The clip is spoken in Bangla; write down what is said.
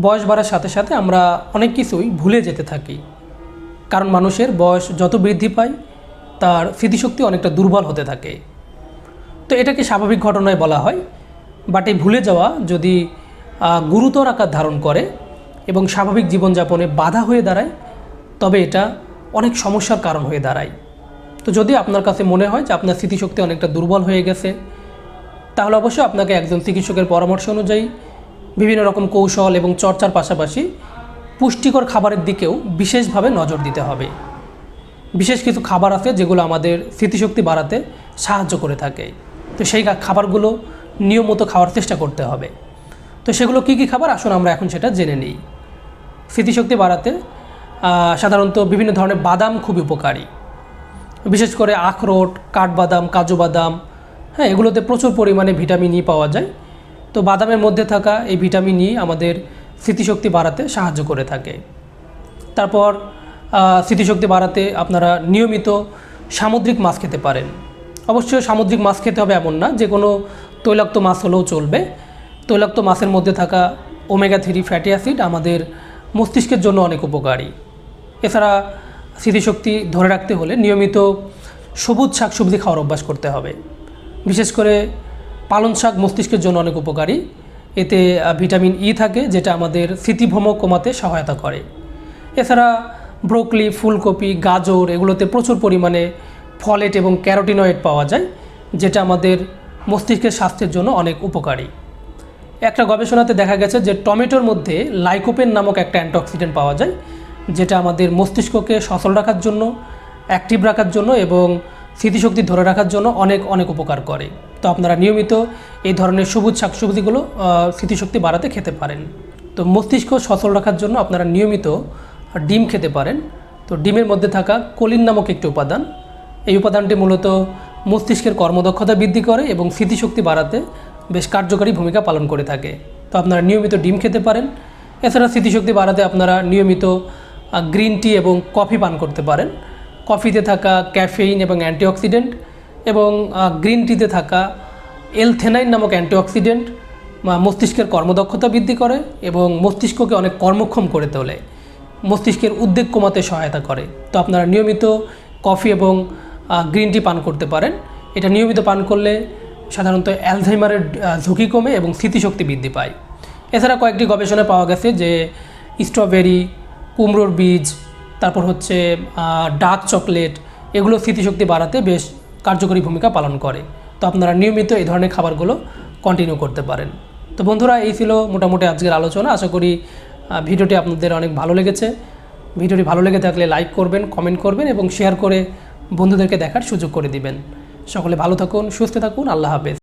বয়স বাড়ার সাথে সাথে আমরা অনেক কিছুই ভুলে যেতে থাকি। কারণ মানুষের বয়স যত বৃদ্ধি পায়, তার স্মৃতিশক্তি অনেকটা দুর্বল হতে থাকে। তো এটাকে স্বাভাবিক ঘটনায় বলা হয়। বাট এই ভুলে যাওয়া যদি গুরুতর আকার ধারণ করে এবং স্বাভাবিক জীবনযাপনে বাধা হয়ে দাঁড়ায়, তবে এটা অনেক সমস্যার কারণ হয়ে দাঁড়ায়। তো যদি আপনার কাছে মনে হয় যে আপনার স্মৃতিশক্তি অনেকটা দুর্বল হয়ে গেছে, তাহলে অবশ্যই আপনাকে একজন চিকিৎসকের পরামর্শ অনুযায়ী বিভিন্ন রকম কৌশল এবং চর্চার পাশাপাশি পুষ্টিকর খাবারের দিকেও বিশেষভাবে নজর দিতে হবে। বিশেষ কিছু খাবার আছে যেগুলো আমাদের স্মৃতিশক্তি বাড়াতে সাহায্য করে থাকে। তো সেই খাবারগুলো নিয়মিত খাওয়ার চেষ্টা করতে হবে। তো সেগুলো কী কী খাবার? আসুন আমরা এখন সেটা জেনে নিই। স্মৃতিশক্তি বাড়াতে সাধারণত বিভিন্ন ধরনের বাদাম খুবই উপকারী। বিশেষ করে আখরোট, কাঠবাদাম, কাজু বাদাম হ্যাঁ এগুলোতে প্রচুর পরিমাণে ভিটামিন ই পাওয়া যায়। তো বাদামের মধ্যে থাকা এই ভিটামিন ই আমাদের স্মৃতিশক্তি বাড়াতে সাহায্য করে থাকে। তারপর স্মৃতিশক্তি বাড়াতে আপনারা নিয়মিত সামুদ্রিক মাছ খেতে পারেন। অবশ্যই সামুদ্রিক মাছ খেতে হবে এমন না যে কোনো তৈলাক্ত মাছ হলেও চলবে। তৈলাক্ত মাছের মধ্যে থাকা ওমেগা থ্রি ফ্যাটি অ্যাসিড আমাদের মস্তিষ্কের জন্য অনেক উপকারী। এছাড়া স্মৃতিশক্তি ধরে রাখতে হলে নিয়মিত সবুজ শাকসবজি খাওয়ার অভ্যাস করতে হবে। বিশেষ করে পালং শাক মস্তিষ্কের জন্য অনেক উপকারী। এতে ভিটামিন ই থাকে, যেটা আমাদের স্মৃতিভ্রম কমাতে সহায়তা করে। এছাড়া, ব্রোকলি, ফুলকপি, গাজর এগুলোতে প্রচুর পরিমাণে ফলেট এবং ক্যারোটিনয়েড পাওয়া যায়, যেটা আমাদের মস্তিষ্কের স্বাস্থ্যের জন্য অনেক উপকারী। একটা গবেষণাতে দেখা গেছে যে, টমেটোর মধ্যে লাইকোপেন নামক একটা অ্যান্টিঅক্সিডেন্ট পাওয়া যায়, যেটা আমাদের মস্তিষ্ককে সচল রাখার জন্য, অ্যাক্টিভ রাখার জন্য এবং স্মৃতিশক্তি ধরে রাখার জন্য অনেক অনেক উপকার করে। তো আপনারা নিয়মিত এই ধরনের সবুজ শাকসবজিগুলো স্মৃতিশক্তি বাড়াতে খেতে পারেন। তো মস্তিষ্ক সচল রাখার জন্য আপনারা নিয়মিত ডিম খেতে পারেন। তো ডিমের মধ্যে থাকা কলিন নামক একটি উপাদান, এই উপাদানটি মূলত মস্তিষ্কের কর্মদক্ষতা বৃদ্ধি করে এবং স্মৃতিশক্তি বাড়াতে বেশ কার্যকরী ভূমিকা পালন করে থাকে। তো আপনারা নিয়মিত ডিম খেতে পারেন। এছাড়া স্মৃতিশক্তি বাড়াতে আপনারা নিয়মিত গ্রিন টি এবং কফি পান করতে পারেন। কফিতে থাকা ক্যাফেইন এবং অ্যান্টিঅক্সিডেন্ট এবং গ্রিন টিতে থাকা এলথেনাইন নামক অ্যান্টিঅক্সিডেন্ট মস্তিষ্কের কর্মদক্ষতা বৃদ্ধি করে এবং মস্তিষ্ককে অনেক কর্মক্ষম করে তোলে। মস্তিষ্কের উদ্বেগ কমাতে সহায়তা করে। তো আপনারা নিয়মিত কফি এবং গ্রিন টি পান করতে পারেন। এটা নিয়মিত পান করলে সাধারণত অ্যালঝাইমারের ঝুঁকি কমে এবং স্মৃতিশক্তি বৃদ্ধি পায়। এছাড়া কয়েকটি গবেষণায় পাওয়া গেছে যে স্ট্রবেরি, কুমড়োর বীজ, তারপর হচ্ছে ডার্ক চকলেট, এগুলো স্মৃতিশক্তি বাড়াতে বেশ কার্যকরী ভূমিকা পালন করে। তো আপনারা নিয়মিত এই ধরনের খাবারগুলো কন্টিনিউ করতে পারেন। তো বন্ধুরা, এই ছিল মোটামুটি আজকের আলোচনা। আশা করি ভিডিওটি আপনাদের অনেক ভালো লেগেছে। ভিডিওটি ভালো লেগে থাকলে লাইক করবেন কমেন্ট করবেন এবং শেয়ার করে বন্ধুদেরকে দেখার সুযোগ করে দিবেন। সকলে ভালো থাকুন, সুস্থ থাকুন। আল্লাহ হাফেজ।